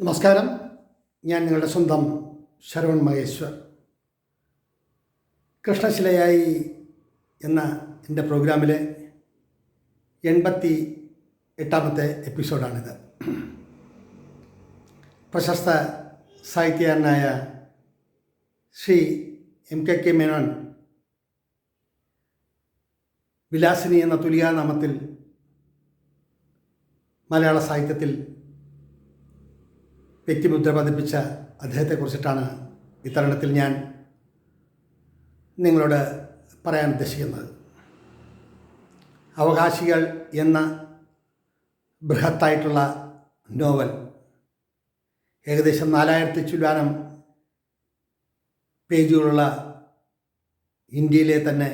നമസ്കാരം. ഞാൻ നിങ്ങളുടെ സ്വന്തം ശരവൺ മഹേശ്വർ. കൃഷ്ണശിലയായി എന്ന എന്റെ പ്രോഗ്രാമിലെ എൺപത്തി എട്ടാമത്തെ എപ്പിസോഡാണിത്. പ്രശസ്ത സാഹിത്യകാരനായ Shri M K K Menon Vilasini എന്ന തുലികാനാമത്തിൽ മലയാള സാഹിത്യത്തിൽ വ്യക്തിമുദ്ര പതിപ്പിച്ച അദ്ദേഹത്തെക്കുറിച്ചിട്ടാണ് ഇത്തരണത്തിൽ ഞാൻ നിങ്ങളോട് പറയാൻ ഉദ്ദേശിക്കുന്നത്. അവകാശികൾ എന്ന ബൃഹത്തായിട്ടുള്ള നോവൽ ഏകദേശം നാലായിരത്തി ചുല്ലാനം പേജുകളുള്ള ഇന്ത്യയിലെ തന്നെ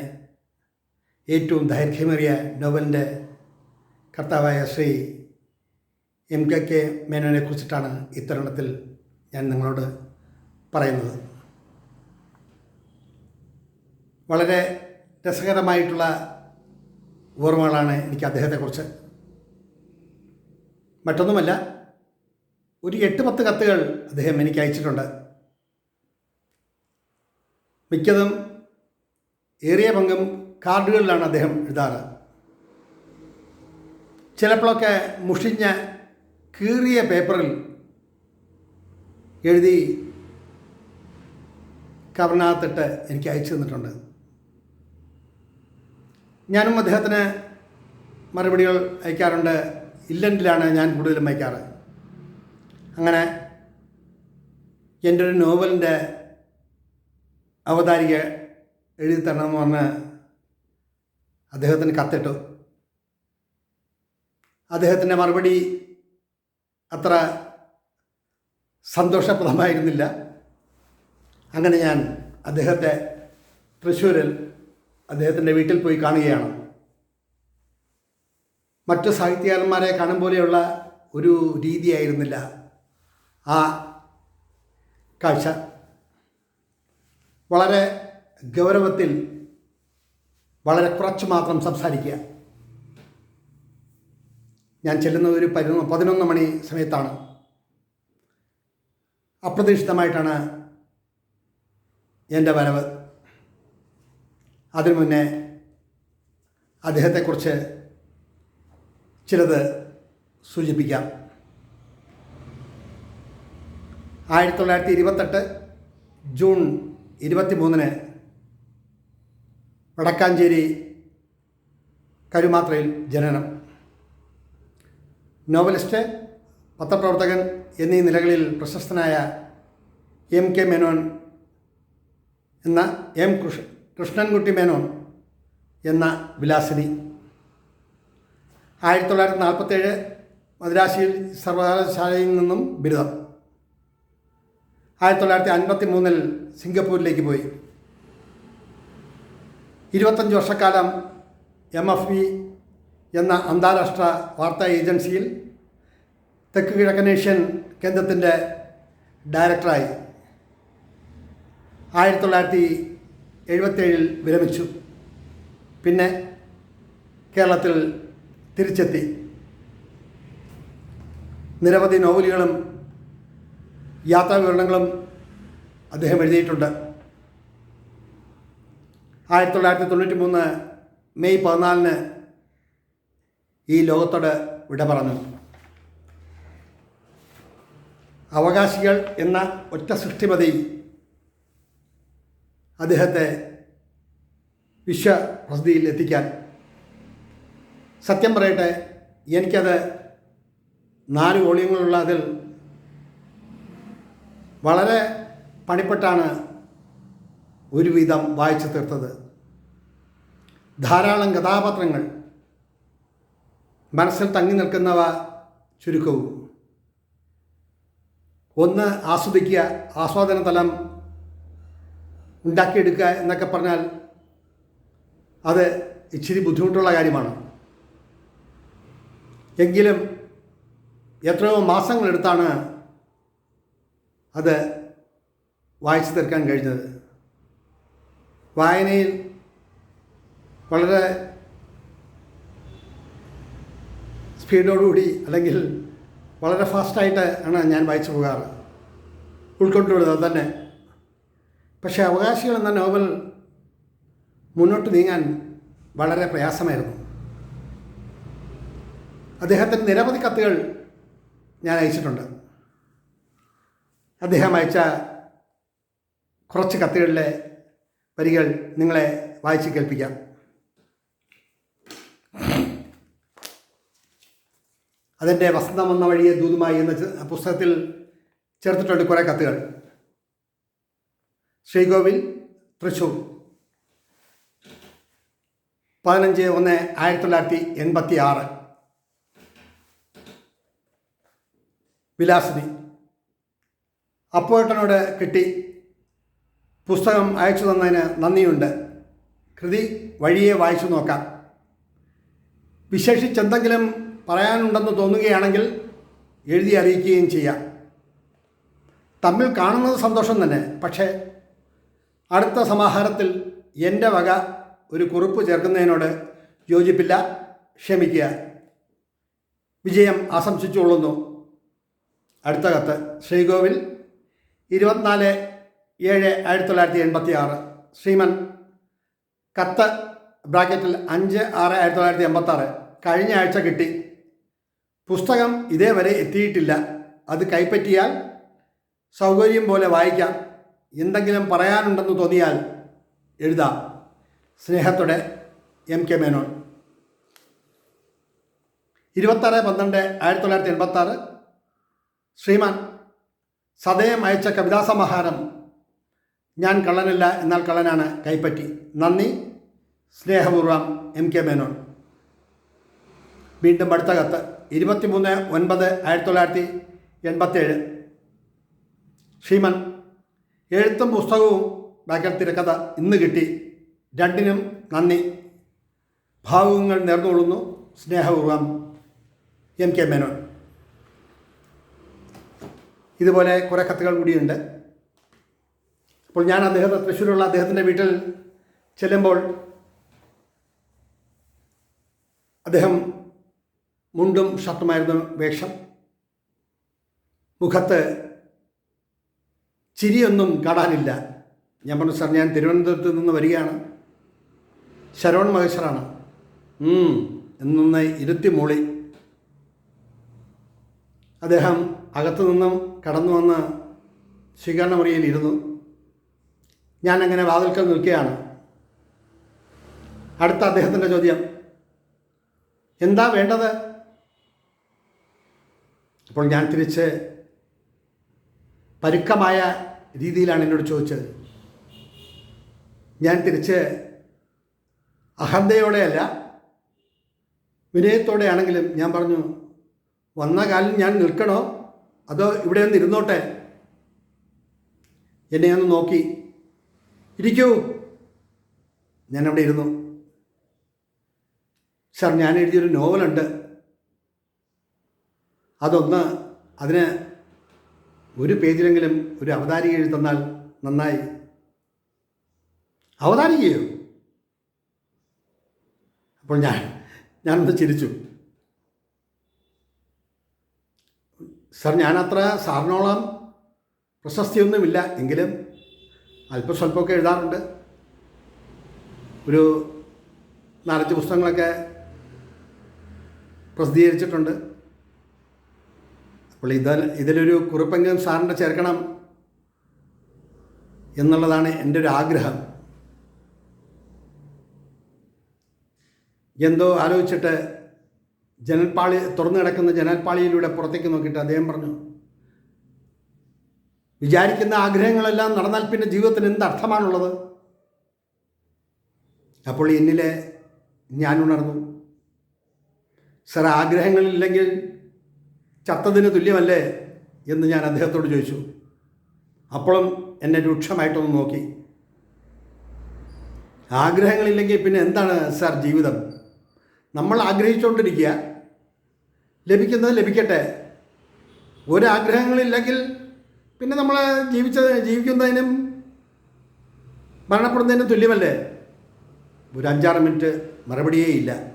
ഏറ്റവും ദൈർഘ്യമേറിയ നോവലിന്റെ കർത്താവായ ശ്രീ എം കെ കെ മേനോനെ കുറിച്ചിട്ടാണ് ഇത്തരുണത്തിൽ ഞാൻ നിങ്ങളോട് പറയുന്നത്. വളരെ രസകരമായിട്ടുള്ള ഓർമ്മകളാണ് എനിക്ക് അദ്ദേഹത്തെക്കുറിച്ച്. മറ്റൊന്നുമല്ല ഒരു എട്ട് പത്ത് കത്തുകൾ അദ്ദേഹം എനിക്ക് അയച്ചിട്ടുണ്ട്. മിക്കതും ഏറിയ പങ്കും കാർഡുകളിലാണ് അദ്ദേഹം എഴുതാറ്. ചിലപ്പോഴൊക്കെ മുഷിഞ്ഞ കീറിയ പേപ്പറിൽ എഴുതി കവറിനകത്തിട്ട് എനിക്ക് അയച്ചു തന്നിട്ടുണ്ട്. ഞാനും അദ്ദേഹത്തിന് മറുപടികൾ അയക്കാറുണ്ട്. ഇല്ലൻഡിലാണ് ഞാൻ കൂടുതലും അയക്കാറ്. അങ്ങനെ എന്റെ ഒരു നോവലിന്റെ അവതാരിക എഴുതി തരണമെന്ന് പറഞ്ഞ് അദ്ദേഹത്തിന് കത്തിട്ടു. അദ്ദേഹത്തിന്റെ മറുപടി അത്ര സന്തോഷപ്രദമായിരുന്നില്ല. അങ്ങനെ ഞാൻ അദ്ദേഹത്തെ തൃശ്ശൂരിൽ അദ്ദേഹത്തിന്റെ വീട്ടിൽ പോയി കാണുകയാണ്. മറ്റു സാഹിത്യകാരന്മാരെ കാണും പോലെയുള്ള ഒരു രീതിയായിരുന്നില്ല ആ കാഴ്ച. വളരെ ഗൗരവത്തിൽ വളരെ കുറച്ച് മാത്രം സംസാരിക്കുക. ഞാൻ ചെല്ലുന്നത് ഒരു പതിനൊന്ന് പതിനൊന്ന് മണി സമയത്താണ്. അപ്രതീക്ഷിതമായിട്ടാണ് എന്റെ വരവ്. അതിനു മുന്നേ അദ്ദേഹത്തെക്കുറിച്ച് ചിലത് സൂചിപ്പിക്കാം. ആയിരത്തി തൊള്ളായിരത്തി ഇരുപത്തെട്ട് ജൂൺ ഇരുപത്തി മൂന്നിന് വടക്കാഞ്ചേരി കരുമാത്രയിൽ ജനനം. നോവലിസ്റ്റ് പത്രപ്രവർത്തകൻ എന്നീ നിലകളിൽ പ്രശസ്തനായ എം കെ മേനോൻ എന്ന എം കൃഷ് കൃഷ്ണൻകുട്ടി മേനോൻ എന്ന വിലാസിനി. ആയിരത്തി തൊള്ളായിരത്തി നാൽപ്പത്തേഴ് മദ്രാശിയിൽ സർവകലാശാലയിൽ നിന്നും ബിരുദം. ആയിരത്തി തൊള്ളായിരത്തി അൻപത്തി മൂന്നിൽ സിംഗപ്പൂരിലേക്ക് പോയി. ഇരുപത്തഞ്ച് വർഷക്കാലം എം എഫ് ബി എന്ന അന്താരാഷ്ട്ര വാർത്താ ഏജൻസിയിൽ തെക്ക് കിഴക്കൻ ഏഷ്യൻ കേന്ദ്രത്തിന്റെ ഡയറക്ടറായി ആയിരത്തി തൊള്ളായിരത്തി എഴുപത്തേഴിൽ വിരമിച്ചു. പിന്നെ കേരളത്തിൽ തിരിച്ചെത്തി. നിരവധി നോവലുകളും യാത്രാ വിവരണങ്ങളും അദ്ദേഹം എഴുതിയിട്ടുണ്ട്. ആയിരത്തി തൊള്ളായിരത്തി തൊണ്ണൂറ്റി മൂന്ന് മെയ് പതിനാലിന് ഈ ലോകത്തോട് വിട പറഞ്ഞു. അവകാശികൾ എന്ന ഒറ്റ സൃഷ്ടിപതി അദ്ദേഹത്തെ വിശ്വപ്രസിദ്ധിയിൽ എത്തിക്കാൻ. സത്യം പറയട്ടെ എനിക്കത് നാല് വോളിയങ്ങളുള്ള അതിൽ വളരെ പണിപ്പെട്ടാണ് ഒരുവിധം വായിച്ചു തീർത്തത്. ധാരാളം കഥാപാത്രങ്ങൾ മനസ്സിൽ തങ്ങി നിൽക്കുന്നവ ചുരുക്കവും. ഒന്ന് ആസ്വദിക്കുക ആസ്വാദന തലം ഉണ്ടാക്കിയെടുക്കുക എന്നൊക്കെ പറഞ്ഞാൽ അത് ഇച്ചിരി ബുദ്ധിമുട്ടുള്ള കാര്യമാണ്. എങ്കിലും എത്രയോ മാസങ്ങളെടുത്താണ് അത് വായിച്ചു തീർക്കാൻ കഴിഞ്ഞത്. വായനയിൽ വളരെ സ്പീഡോടുകൂടി അല്ലെങ്കിൽ വളരെ ഫാസ്റ്റായിട്ട് ആണ് ഞാൻ വായിച്ചു പോകാറ്. ഉൾക്കൊണ്ടുള്ളത് തന്നെ. പക്ഷേ അവകാശികൾ എന്ന നോവൽ മുന്നോട്ട് നീങ്ങാൻ വളരെ പ്രയാസമായിരുന്നു. അദ്ദേഹത്തിന് നിരവധി കത്തുകൾ ഞാൻ അയച്ചിട്ടുണ്ട്. അദ്ദേഹം അയച്ച കുറച്ച് കത്തുകളിലെ വരികൾ നിങ്ങളെ വായിച്ച് കേൾപ്പിക്കാം. അതിന്റെ വസന്തം വന്ന വഴിയെ ദൂതുമായി എന്ന പുസ്തകത്തിൽ ചേർത്തിട്ടുണ്ട് കുറേ കത്തുകൾ. ശ്രീകോവിൽ തൃശ്ശൂർ പതിനഞ്ച് ഒന്ന് ആയിരത്തി തൊള്ളായിരത്തി എൺപത്തി ആറ് വിലാസിനി. അപ്പോട്ടനോട് കിട്ടി പുസ്തകം അയച്ചു തന്നതിന് നന്ദിയുണ്ട്. കൃതി വഴിയെ വായിച്ചു നോക്കാം. വിശേഷിച്ചെന്തെങ്കിലും പറയാനുണ്ടെന്ന് തോന്നുകയാണെങ്കിൽ എഴുതി അറിയിക്കുകയും ചെയ്യാം. തമ്മിൽ കാണുന്നത് സന്തോഷം തന്നെ പക്ഷേ അടുത്ത സമാഹാരത്തിൽ എന്റെ വക ഒരു കുറിപ്പ് ചേർക്കുന്നതിനോട് യോജിപ്പില്ല ക്ഷമിക്കുക. വിജയം ആശംസിച്ചുകൊള്ളുന്നു. അടുത്ത കത്ത് ശ്രീകോവിൽ ഇരുപത്തിനാല് ഏഴ് ആയിരത്തി തൊള്ളായിരത്തി എൺപത്തി ആറ് ശ്രീമൻ കത്ത് ബ്രാക്കറ്റിൽ അഞ്ച് ആറ് ആയിരത്തി തൊള്ളായിരത്തി എൺപത്താറ് കഴിഞ്ഞ ആഴ്ച കിട്ടി. പുസ്തകം ഇതേവരെ എത്തിയിട്ടില്ല. അത് കൈപ്പറ്റിയാൽ സൗകര്യം പോലെ വായിക്കാം. എന്തെങ്കിലും പറയാനുണ്ടെന്ന് തോന്നിയാൽ എഴുതാം. സ്നേഹത്തോടെ എം കെ മേനോൻ. ഇരുപത്താറ് പന്ത്രണ്ട് ആയിരത്തി തൊള്ളായിരത്തി എൺപത്താറ് ശ്രീമാൻ സദയം അയച്ച കവിതാസമാഹാരം ഞാൻ കള്ളനല്ല എന്നാൽ കള്ളനാണ് കൈപ്പറ്റി. നന്ദി സ്നേഹപൂർവം എം കെ മേനോൻ. വീണ്ടും അടുത്ത കത്ത്. ഇരുപത്തിമൂന്ന് ഒൻപത് ആയിരത്തി തൊള്ളായിരത്തി എൺപത്തേഴ് ശ്രീമൻ എഴുത്തും പുസ്തകവും ബാക്കൽ തിരക്കഥ ഇന്ന് കിട്ടി. രണ്ടിനും നന്ദി. ഭാവുകങ്ങൾ നേർന്നുകൊള്ളുന്നു സ്നേഹപൂർവം എം കെ മേനോൻ. ഇതുപോലെ കുറേ കത്തുകൾ കൂടിയുണ്ട്. അപ്പോൾ ഞാൻ അദ്ദേഹത്തെ തൃശ്ശൂരുള്ള അദ്ദേഹത്തിന്റെ വീട്ടിൽ ചെല്ലുമ്പോൾ അദ്ദേഹം മുണ്ടും ഷർട്ടുമായിരുന്നു വേഷം. മുഖത്ത് ചിരിയൊന്നും കാണാനില്ല. ഞാൻ പറഞ്ഞു സാർ ഞാൻ തിരുവനന്തപുരത്ത് നിന്ന് വരികയാണ്. ശരവൺ മഹേശ്വറാണ് എന്നൊന്ന് ഇരുത്തി മൂളി. അദ്ദേഹം അകത്തു നിന്നും കടന്നു വന്ന് സ്വീകരണ മുറിയിൽ ഇരുന്നു. ഞാൻ അങ്ങനെ വാതിൽക്കൽ നിൽക്കുകയാണ്. അടുത്ത അദ്ദേഹത്തിന്റെ ചോദ്യം എന്താ വേണ്ടത്? അപ്പോൾ ഞാൻ തിരിച്ച് പരുക്കമായ രീതിയിലാണ് എന്നോട് ചോദിച്ചത്. ഞാൻ തിരിച്ച് അഹന്തയോടെയല്ല വിനയത്തോടെയാണെങ്കിലും ഞാൻ പറഞ്ഞു വന്ന കാലിൽ ഞാൻ നിൽക്കണോ? അതോ ഇവിടെ ഒന്ന് ഇരുന്നോട്ടെ? എന്നെ ഒന്ന് നോക്കി. ഇരിക്കൂ. ഞാനവിടെ ഇരുന്നു. സാർ ഞാൻ എഴുതിയൊരു നോവലുണ്ട്. അതൊന്ന് അതിന് ഒരു പേജിലെങ്കിലും ഒരു അവതാരിക എഴുതി തന്നാൽ നന്നായി. അവതാരികയോ? അപ്പോൾ ഞാൻ ഞാനൊന്ന് ചിരിച്ചു. സാർ ഞാനത്ര സാറിനോളം പ്രശസ്തിയൊന്നുമില്ല എങ്കിലും അല്പം സ്വല്പമൊക്കെ എഴുതാറുണ്ട്. ഒരു നാലഞ്ച് പുസ്തകങ്ങളൊക്കെ പ്രസിദ്ധീകരിച്ചിട്ടുണ്ട്. അപ്പോൾ ഇത ഇതിലൊരു കുറിപ്പെങ്കിലും സാറിന്റെ ചേർക്കണം എന്നുള്ളതാണ് എന്റെ ഒരു ആഗ്രഹം. എന്തോ ആലോചിച്ചിട്ട് ജനൽപ്പാളി തുറന്നു കിടക്കുന്ന ജനൽപ്പാളിയിലൂടെ പുറത്തേക്ക് നോക്കിയിട്ട് അദ്ദേഹം പറഞ്ഞു വിചാരിക്കുന്ന ആഗ്രഹങ്ങളെല്ലാം നടന്നാൽ പിന്നെ ജീവിതത്തിന് എന്ത് അർത്ഥമാണുള്ളത്? അപ്പോൾ എന്നിലെ ഞാൻ ഉണർന്നു സർ ആഗ്രഹങ്ങളില്ലെങ്കിൽ ചത്തതിന് തുല്യമല്ലേ എന്ന് ഞാൻ അദ്ദേഹത്തോട് ചോദിച്ചു. അപ്പോഴും എന്നെ രൂക്ഷമായിട്ടൊന്ന് നോക്കി. ആഗ്രഹങ്ങളില്ലെങ്കിൽ പിന്നെ എന്താണ് സാർ ജീവിതം? നമ്മൾ ആഗ്രഹിച്ചുകൊണ്ടിരിക്കുക ലഭിക്കുന്നത് ലഭിക്കട്ടെ. ഒരാഗ്രഹങ്ങളില്ലെങ്കിൽ പിന്നെ നമ്മൾ ജീവിച്ച ജീവിക്കുന്നതിനും മരണപ്പെടുന്നതിനും തുല്യമല്ലേ? ഒരു അഞ്ചാറ് മിനിറ്റ് മറുപടിയേ ഇല്ല.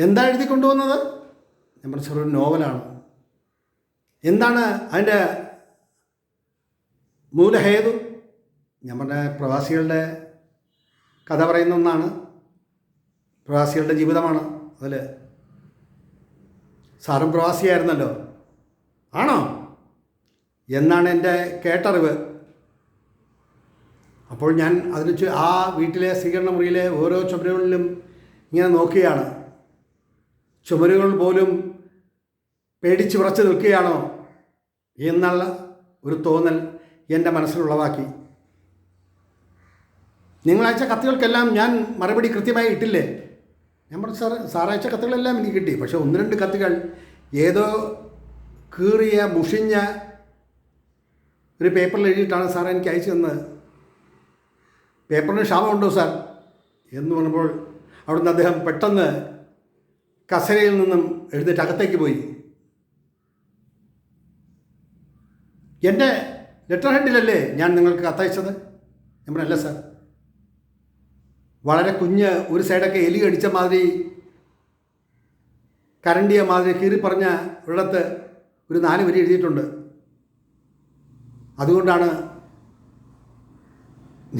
എന്താ എഴുതി കൊണ്ടുവന്നത്? ഞാൻ പറഞ്ഞ ചെറിയൊരു നോവലാണ്. എന്താണ് അതിന്റെ മൂലഹേതു? ഞാൻ പറഞ്ഞ പ്രവാസികളുടെ കഥ പറയുന്ന ഒന്നാണ്. പ്രവാസികളുടെ ജീവിതമാണ് അതിൽ സാറും പ്രവാസിയായിരുന്നല്ലോ. ആണോ? എന്നാണ് എന്റെ കേട്ടറിവ്. അപ്പോൾ ഞാൻ അതിന് ആ വീട്ടിലെ സ്വീകരണ മുറിയിലെ ഓരോ ചുമരുകളിലും ഇങ്ങനെ നോക്കുകയാണ്. ചുമരുകൾ പോലും പേടിച്ച് വിറച്ച് നിൽക്കുകയാണോ എന്നുള്ള ഒരു തോന്നൽ എന്റെ മനസ്സിലുളവാക്കി നിങ്ങളയച്ച കത്തുകൾക്കെല്ലാം ഞാൻ മറുപടി കൃത്യമായി ഇട്ടില്ലേ? ഞാൻ പറഞ്ഞു സാർ സാറയച്ച കത്തുകളെല്ലാം എനിക്ക് കിട്ടി. പക്ഷേ ഒന്ന് രണ്ട് കത്തുകൾ ഏതോ കീറിയ മുഷിഞ്ഞ ഒരു പേപ്പറിൽ എഴുതിയിട്ടാണ് സാർ എനിക്ക് അയച്ചു തന്നത്. പേപ്പറിന് ക്ഷാമമുണ്ടോ സാർ? എന്ന് പറഞ്ഞപ്പോൾ അവിടുന്ന് അദ്ദേഹം പെട്ടെന്ന് കസരയിൽ നിന്നും എഴുന്നേറ്റ് അകത്തേക്ക് പോയി. എന്റെ ലെറ്റർ ഹെഡിലല്ലേ ഞാൻ നിങ്ങൾക്ക് കത്തയച്ചത്? ഞാൻ പറഞ്ഞല്ല സാർ. വളരെ കുഞ്ഞ് ഒരു സൈഡൊക്കെ എലി അടിച്ച മാതിരി കരണ്ടിയ മാതിരി കീറി പറഞ്ഞ ഒരിടത്ത് ഒരു നാല് വരി എഴുതിയിട്ടുണ്ട്. അതുകൊണ്ടാണ്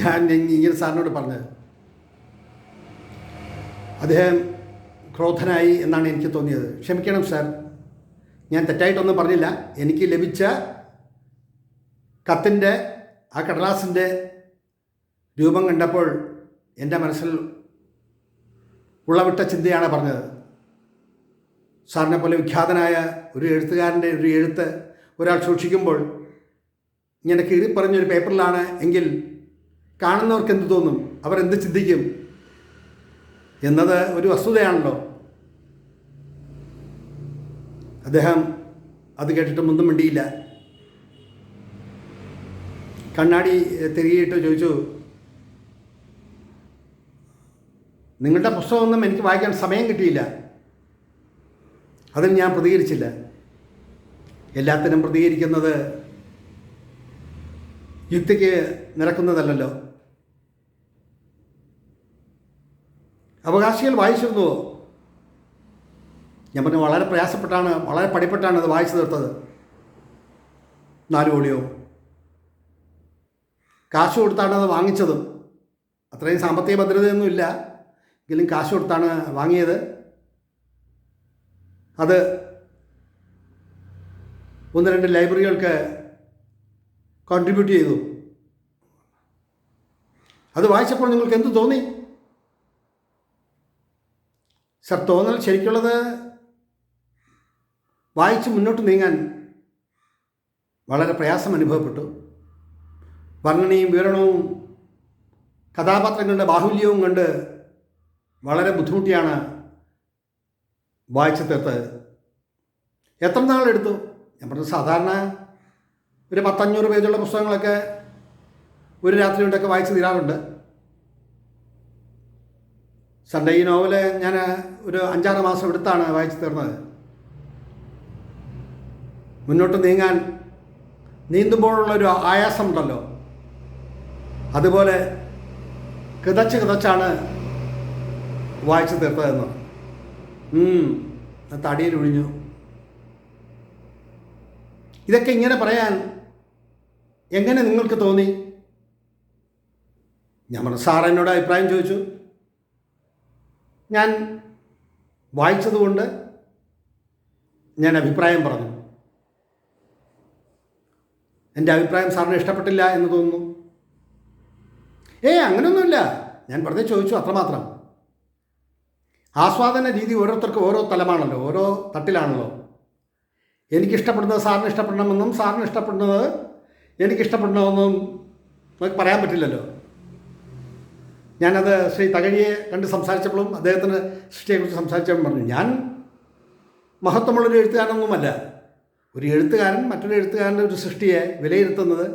ഞാൻ ഇങ്ങനെ സാറിനോട് പറഞ്ഞത്. അദ്ദേഹം ക്രോധനായി എന്നാണ് എനിക്ക് തോന്നിയത്. ക്ഷമിക്കണം സാർ ഞാൻ തെറ്റായിട്ടൊന്നും പറഞ്ഞില്ല. എനിക്ക് ലഭിച്ച കത്തിന്റെ ആ കടലാസിന്റെ രൂപം കണ്ടപ്പോൾ എന്റെ മനസ്സിൽ ഉളവിട്ട ചിന്തയാണ് പറഞ്ഞത്. സാറിനെ പോലെ വിഖ്യാതനായ ഒരു എഴുത്തുകാരന്റെ ഒരു എഴുത്ത് ഒരാൾ സൂക്ഷിക്കുമ്പോൾ ഇങ്ങനെ കീറി പറഞ്ഞൊരു പേപ്പറിലാണ് എങ്കിൽ കാണുന്നവർക്ക് എന്ത് തോന്നും അവരെന്ത് ചിന്തിക്കും? എന്നത് ഒരു വസ്തുതയാണല്ലോ. അദ്ദേഹം അത് കേട്ടിട്ട് ഒന്നും മിണ്ടിയില്ല. കണ്ണാടി തിരികെയിട്ട് ചോദിച്ചു നിങ്ങളുടെ പുസ്തകമൊന്നും എനിക്ക് വായിക്കാൻ സമയം കിട്ടിയില്ല. അതിന് ഞാൻ പ്രതികരിച്ചില്ല. എല്ലാത്തിനും പ്രതികരിക്കുന്നത് യുക്തിക്ക് നിരക്കുന്നതല്ലല്ലോ. അവകാശികൾ വായിച്ചിരുന്നുവോ? ഞാൻ പറഞ്ഞു വളരെ പ്രയാസപ്പെട്ടാണ് വളരെ പടിപ്പെട്ടാണ് അത് വായിച്ചു തീർത്തത്. നാല് വോളിയോ കാശ് കൊടുത്താണ് അത് വാങ്ങിച്ചതും. അത്രയും സാമ്പത്തിക ഭദ്രതയൊന്നുമില്ല എങ്കിലും കാശ് കൊടുത്താണ് വാങ്ങിയത്. അത് ഒന്ന് രണ്ട് ലൈബ്രറികൾക്ക് കോൺട്രിബ്യൂട്ട് ചെയ്തു. അത് വായിച്ചപ്പോൾ നിങ്ങൾക്ക് എന്ത് തോന്നി? സർ തോന്നൽ ശരിക്കുള്ളത് വായിച്ച് മുന്നോട്ട് നീങ്ങാൻ വളരെ പ്രയാസം അനുഭവപ്പെട്ടു. വർണനയും വിവരണവും കഥാപാത്രങ്ങളുടെ ബാഹുല്യവും കണ്ട് വളരെ ബുദ്ധിമുട്ടിയാണ് വായിച്ചു തീർത്തത്. എത്ര നാളെടുത്തു ഞാൻ പറഞ്ഞു സാധാരണ ഒരു പത്തഞ്ഞൂറ് പേജുള്ള പുസ്തകങ്ങളൊക്കെ ഒരു രാത്രി കൊണ്ടൊക്കെ വായിച്ച് തീരാറുണ്ട്. സൺഡേ ഈ നോവൽ ഞാൻ ഒരു അഞ്ചാറ് മാസം എടുത്താണ് വായിച്ചു തീർന്നത്. മുന്നോട്ട് നീങ്ങാൻ നീന്തുമ്പോഴുള്ളൊരു ആയാസം ഉണ്ടല്ലോ അതുപോലെ കിതച്ച് കിതച്ചാണ് വായിച്ചു തീർത്തതെന്ന്. ഒഴിഞ്ഞു ഇതൊക്കെ ഇങ്ങനെ പറയാൻ എങ്ങനെ നിങ്ങൾക്ക് തോന്നി? ഞാൻ പറഞ്ഞു സാർ എന്നോട് അഭിപ്രായം ചോദിച്ചു. ഞാൻ വായിച്ചതുകൊണ്ട് ഞാൻ അഭിപ്രായം പറഞ്ഞു. എന്റെ അഭിപ്രായം സാറിന് ഇഷ്ടപ്പെട്ടില്ല എന്ന് തോന്നുന്നു. ഏ അങ്ങനെയൊന്നുമില്ല ഞാൻ വെറുതെ ചോദിച്ചു അത്രമാത്രം. ആസ്വാദന രീതി ഓരോരുത്തർക്കും ഓരോ തലമാണല്ലോ ഓരോ തട്ടിലാണല്ലോ. എനിക്കിഷ്ടപ്പെടുന്നത് സാറിന് ഇഷ്ടപ്പെടണമെന്നും സാറിന് ഇഷ്ടപ്പെടുന്നത് എനിക്കിഷ്ടപ്പെടണമെന്നും നമുക്ക് പറയാൻ പറ്റില്ലല്ലോ. ഞാനത് ശ്രീ തകഴിയെ കണ്ട് സംസാരിച്ചപ്പോഴും അദ്ദേഹത്തിന് സൃഷ്ടിയെക്കുറിച്ച് സംസാരിച്ചപ്പോഴും പറഞ്ഞു ഞാൻ മഹത്വമുള്ളൊരു എഴുത്തുകാരനൊന്നുമല്ല. ഒരു എഴുത്തുകാരൻ മറ്റൊരു എഴുത്തുകാരന്റെ ഒരു സൃഷ്ടിയെ വിലയിരുത്തുന്നത്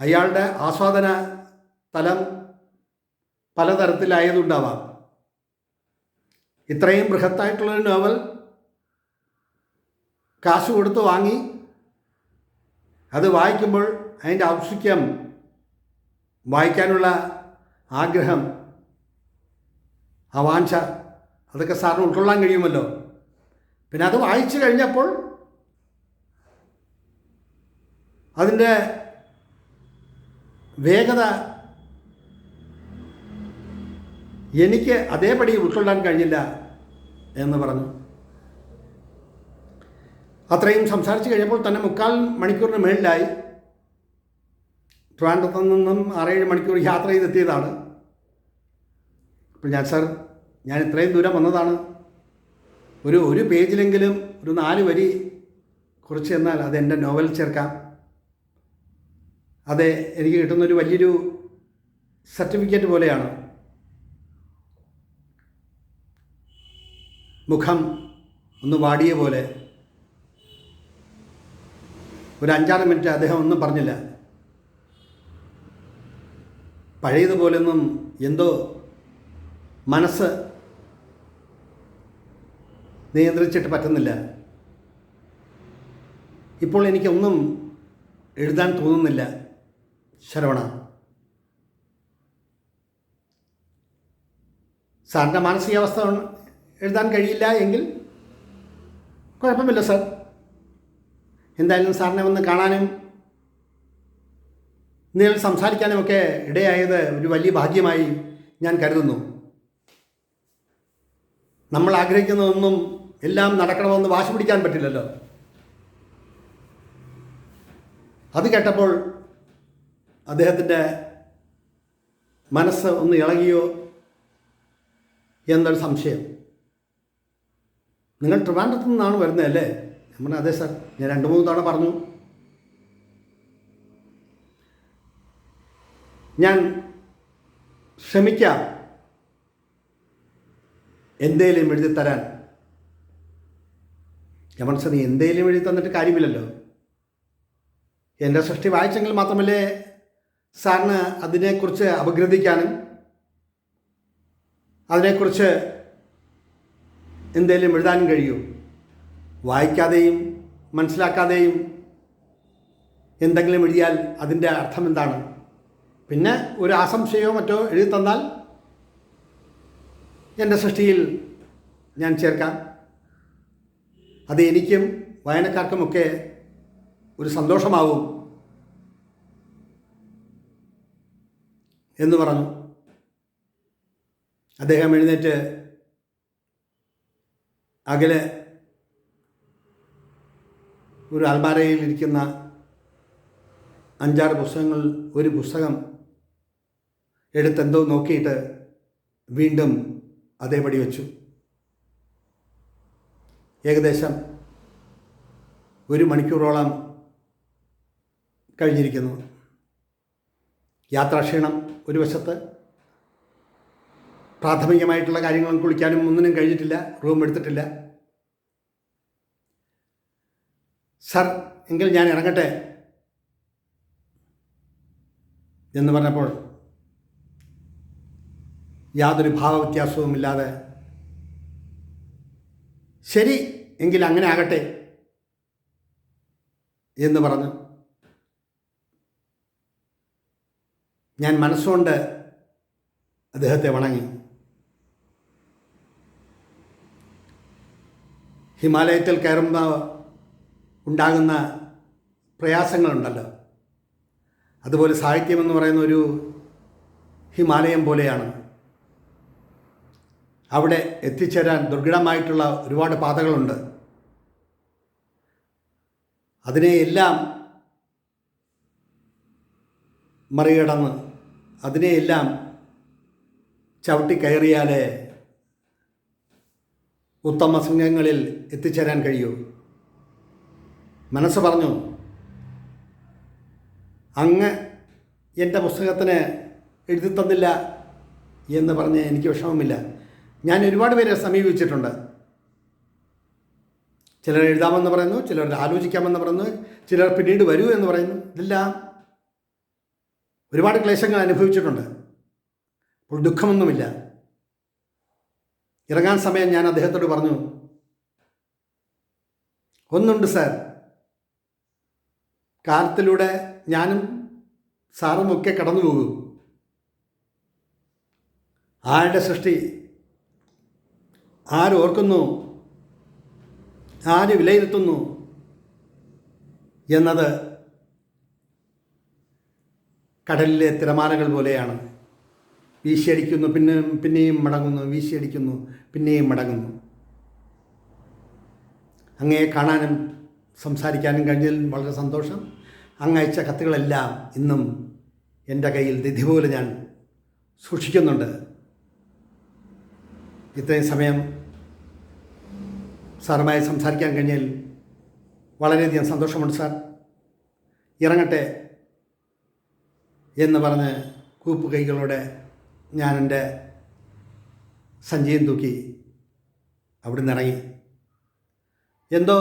അയാളുടെ ആസ്വാദന തലം പലതരത്തിലായതുണ്ടാവാം. ഇത്രയും ബൃഹത്തായിട്ടുള്ളൊരു നോവൽ കാശ് കൊടുത്ത് വാങ്ങി അത് വായിക്കുമ്പോൾ അതിന്റെ ഔത്സുക്യം വായിക്കാനുള്ള ആഗ്രഹം ആ അതൊക്കെ സാറിന് ഉൾക്കൊള്ളാൻ കഴിയുമല്ലോ. പിന്നെ അത് വായിച്ചു കഴിഞ്ഞപ്പോൾ അതിന്റെ വേഗത എനിക്ക് അതേപടി ഉൾക്കൊള്ളാൻ കഴിഞ്ഞില്ല എന്ന് പറഞ്ഞു. അത്രയും സംസാരിച്ച് കഴിഞ്ഞപ്പോൾ തന്നെ മുക്കാൽ മണിക്കൂറിന് മേളിലായി. ട്രിവാൻഡ്രത്തു നിന്നും ആറേഴ് മണിക്കൂർ യാത്ര ചെയ്തെത്തിയതാണ്. അപ്പോൾ ഞാൻ സാർ ഞാൻ ഇത്രയും ദൂരം വന്നതാണ്. ഒരു ഒരു പേജിലെങ്കിലും ഒരു നാല് വരി കുറച്ച് എന്നാൽ അത് എന്റെ നോവൽ ചേർക്കാം. അത് എനിക്ക് കിട്ടുന്നൊരു വലിയൊരു സർട്ടിഫിക്കറ്റ് പോലെയാണ്. മുഖം ഒന്ന് വാടിയ പോലെ. ഒരു അഞ്ചാറ് മിനിറ്റ് അദ്ദേഹം ഒന്നും പറഞ്ഞില്ല. പഴയതുപോലൊന്നും എന്തോ മനസ്സ് നിയന്ത്രിച്ചിട്ട് പറ്റുന്നില്ല. ഇപ്പോൾ എനിക്കൊന്നും എഴുതാൻ തോന്നുന്നില്ല. ശരവണ. സാറിന്റെ മാനസികാവസ്ഥ എഴുതാൻ കഴിയില്ല എങ്കിൽ കുഴപ്പമില്ല സാർ. എന്തായാലും സാറിനെ വന്ന് കാണാനും നേരിൽ സംസാരിക്കാനുമൊക്കെ ഇടയായത് ഒരു വലിയ ഭാഗ്യമായി ഞാൻ കരുതുന്നു. നമ്മൾ ആഗ്രഹിക്കുന്നതൊന്നും എല്ലാം നടക്കണമെന്ന് വാശി പിടിക്കാൻ പറ്റില്ലല്ലോ. അത് കേട്ടപ്പോൾ അദ്ദേഹത്തിന്റെ മനസ്സ് ഒന്ന് ഇളകിയോ എന്നൊരു സംശയം. നിങ്ങൾ ട്രിവാൻഡ്രത്തു നിന്നാണ് വരുന്നതല്ലേ ഞാൻ പറഞ്ഞു അതെ സാർ ഞാൻ രണ്ട് മൂന്ന് തവണ പറഞ്ഞു. ഞാൻ ശ്രമിക്കാം എന്തേലും എഴുതി തരാൻ. ഞാൻ സർ നീ എന്തേലും എഴുതി തന്നിട്ട് കാര്യമില്ലല്ലോ. എന്റെ സൃഷ്ടി വായിച്ചെങ്കിൽ മാത്രമല്ലേ സാറിന് അതിനെക്കുറിച്ച് അപഗ്രഥിക്കാനും അതിനെക്കുറിച്ച് എന്തെങ്കിലും എഴുതാനും കഴിയൂ? വായിക്കാതെയും മനസ്സിലാക്കാതെയും എന്തെങ്കിലും എഴുതിയാൽ അതിന്റെ അർത്ഥം എന്താണ്? പിന്നെ ഒരു ആശംസയോ മറ്റോ എഴുതി തന്നാൽ എന്റെ സൃഷ്ടിയിൽ ഞാൻ ചേർക്കാം. അത് എനിക്കും വായനക്കാർക്കുമൊക്കെ ഒരു സന്തോഷമാവും. എന്ന് പറഞ്ഞു. അദ്ദേഹം എഴുന്നേറ്റ് അകലെ ഒരു അൽമാരയിൽ ഇരിക്കുന്ന അഞ്ചാറ് പുസ്തകങ്ങൾ ഒരു പുസ്തകം എടുത്തെന്തോ നോക്കിയിട്ട് വീണ്ടും അതേപടി വെച്ചു. ഏകദേശം ഒരു മണിക്കൂറോളം കഴിഞ്ഞിരിക്കുന്നു. യാത്രാക്ഷീണം ഒരു വശത്ത് പ്രാഥമികമായിട്ടുള്ള കാര്യങ്ങളും കുളിക്കാനും ഒന്നിനും കഴിഞ്ഞിട്ടില്ല റൂം എടുത്തിട്ടില്ല. സർ എങ്കിൽ ഞാൻ ഇറങ്ങട്ടെ? എന്ന് പറഞ്ഞപ്പോൾ യാതൊരു ഭാവവ്യത്യാസവുമില്ലാതെ ശരി എങ്കിൽ അങ്ങനെ ആകട്ടെ എന്ന് പറഞ്ഞു ഞാൻ മനസ്സുകൊണ്ട് അദ്ദേഹത്തെ വണങ്ങി. ഹിമാലയത്തിൽ കയറുമ്പോൾ ഉണ്ടാകുന്ന പ്രയാസങ്ങളുണ്ടല്ലോ. അതുപോലെ സാഹിത്യമെന്ന് പറയുന്ന ഒരു ഹിമാലയം പോലെയാണ്. അവിടെ എത്തിച്ചേരാൻ ദുർഘടമായിട്ടുള്ള ഒരുപാട് പാതകളുണ്ട്. അതിനെയെല്ലാം മറികടന്ന് അതിനെയെല്ലാം ചവിട്ടി കയറിയാലേ ഉത്തമ സംഘങ്ങളിൽ എത്തിച്ചേരാൻ കഴിയൂ. മനസ്സ് പറഞ്ഞു അങ്ങ് എന്റെ പുസ്തകത്തിന് എഴുതി തന്നില്ല എന്ന് പറഞ്ഞ് എനിക്ക് വിഷമമില്ല. ഞാൻ ഒരുപാട് പേരെ സമീപിച്ചിട്ടുണ്ട്. ചിലർ എഴുതാമെന്ന് പറയുന്നു ചിലർ ആലോചിക്കാമെന്ന് പറയുന്നു ചിലർ പിന്നീട് വരൂ എന്ന് പറയുന്നു. ഇതെല്ലാം ഒരുപാട് ക്ലേശങ്ങൾ അനുഭവിച്ചിട്ടുണ്ട്. അപ്പോൾ ദുഃഖമൊന്നുമില്ല. ഇറങ്ങാൻ സമയം ഞാൻ അദ്ദേഹത്തോട് പറഞ്ഞു ഒന്നുണ്ട് സാർ. കാലത്തിലൂടെ ഞാനും സാറും ഒക്കെ കടന്നു പോകും. ആരുടെ സൃഷ്ടി? ആരോർക്കുന്നു ആര് വിലയിരുത്തുന്നു? എന്നത് കടലിലെ തിരമാലകൾ പോലെയാണ്. വീശിയടിക്കുന്നു പിന്നെ പിന്നെയും മടങ്ങുന്നു വീശിയടിക്കുന്നു പിന്നെയും മടങ്ങുന്നു. അങ്ങയെ കാണാനും സംസാരിക്കാനും കഴിഞ്ഞതിൽ വളരെ സന്തോഷം. അങ്ങ് അയച്ച കത്തുകളെല്ലാം ഇന്നും എന്റെ കയ്യിൽ നിധി പോലെ ഞാൻ സൂക്ഷിക്കുന്നുണ്ട്. ഇത്രയും സമയം സാറുമായി സംസാരിക്കാൻ കഴിഞ്ഞതിൽ വളരെയധികം സന്തോഷമുണ്ട് സാർ. ഇറങ്ങട്ടെ എന്ന് പറഞ്ഞ് കൂപ്പ് കൈകളോടെ ഞാൻ എന്റെ സഞ്ചിയും തൂക്കി അവിടുന്ന് ഇറങ്ങി. എന്തോ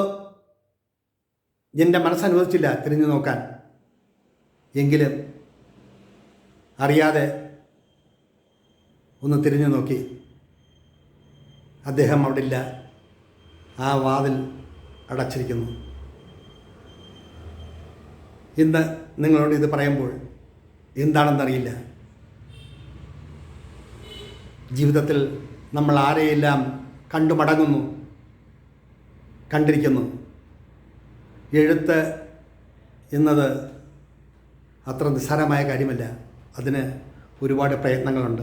എന്റെ മനസ്സനുവദിച്ചില്ല തിരിഞ്ഞു നോക്കാൻ. എങ്കിലും അറിയാതെ ഒന്ന് തിരിഞ്ഞു നോക്കി. അദ്ദേഹം അവിടെ ഇല്ല ആ വാതിൽ അടച്ചിരിക്കുന്നു. ഇന്ന് നിങ്ങളോട് ഇത് പറയുമ്പോൾ എന്താണെന്നറിയില്ല. ജീവിതത്തിൽ നമ്മൾ ആരെയെല്ലാം കണ്ടു മടങ്ങുന്നു കണ്ടിരിക്കുന്നു. എഴുത്ത് എന്നത് അത്ര നിസ്സാരമായ കാര്യമല്ല. അതിന് ഒരുപാട് പ്രയത്നങ്ങളുണ്ട്.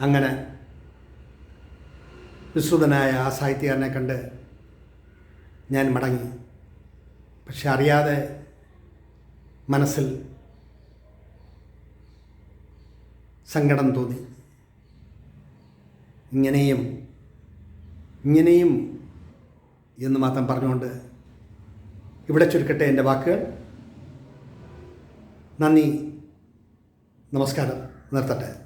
അങ്ങനെ വിശ്രുതനായ ആ സാഹിത്യകാരനെ കണ്ട് ഞാൻ മടങ്ങി. പക്ഷെ അറിയാതെ മനസ്സിൽ സങ്കടം തോന്നി. ഇങ്ങനെയും ഇങ്ങനെയും എന്ന് മാത്രം പറഞ്ഞുകൊണ്ട് ഇവിടെ ചുരുക്കട്ടെ എന്റെ വാക്കുകൾ. നന്ദി നമസ്കാരം. നിർത്തട്ടെ.